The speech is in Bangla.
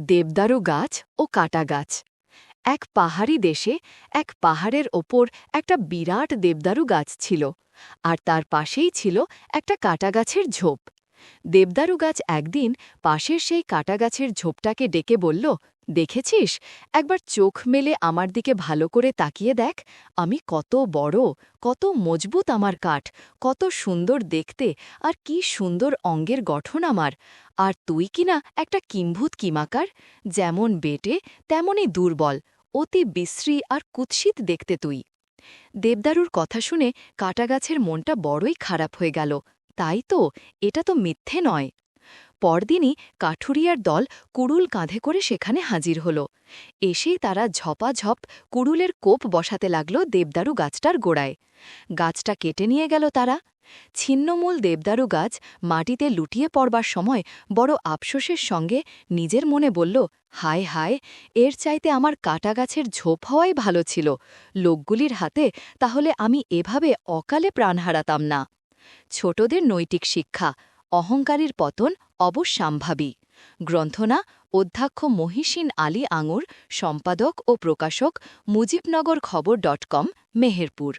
দেবদারু গাছ ও কাটা গাছ। এক পাহাড়ি দেশে এক পাহাড়ের ওপর একটা বিরাট দেবদারু গাছ ছিল, আর তার পাশেই ছিল একটা কাটা গাছের ঝোপ। দেবদারু গাছ একদিন পাশের সেই কাটা গাছের ঝোপটাকে ডেকে বলল দেখেছিস? একবার চোখ মেলে আমার দিকে ভালো করে তাকিয়ে দেখ। আমি কত বড়, কত মজবুত আমার কাঠ, কত সুন্দর দেখতে, আর কি সুন্দর অঙ্গের গঠন আমার। আর তুই কিনা একটা কিম্ভূত কিমাকার? যেমন বেটে, তেমনই দুর্বল, অতি বিশ্রী আর কুৎসিত দেখতে তুই। দেবদারুর কথা শুনে কাটাগাছের মনটা বড়ই খারাপ হয়ে গেল। তাই তো, এটা তো মিথ্যে নয়। পরদিনই কাঠুরিয়ার দল কুড়ুল কাঁধে করে সেখানে হাজির হল। এসেই তারা ঝপাঝপ কুড়ুলের কোপ বসাতে লাগল দেবদারু গাছটার গোড়ায়। গাছটা কেটে নিয়ে গেল তারা। ছিন্নমূল দেবদারু গাছ মাটিতে লুটিয়ে পড়বার সময় বড় আফসোসের সঙ্গে নিজের মনে বলল, হায় হায়, এর চাইতে আমার কাটা গাছের ঝোপ হওয়াই ভালো ছিল। লোকগুলির হাতে তাহলে আমি এভাবে অকালে প্রাণ হারাতাম না। ছোটদের নৈতিক শিক্ষা অহংকারীর পতন অবশ্যম্ভাবী। গ্রন্থনা অধ্যক্ষ মহিষিন আলী আঙুর, সম্পাদক ও প্রকাশক মুজিবনগর খবর ডট কম, মেহেরপুর।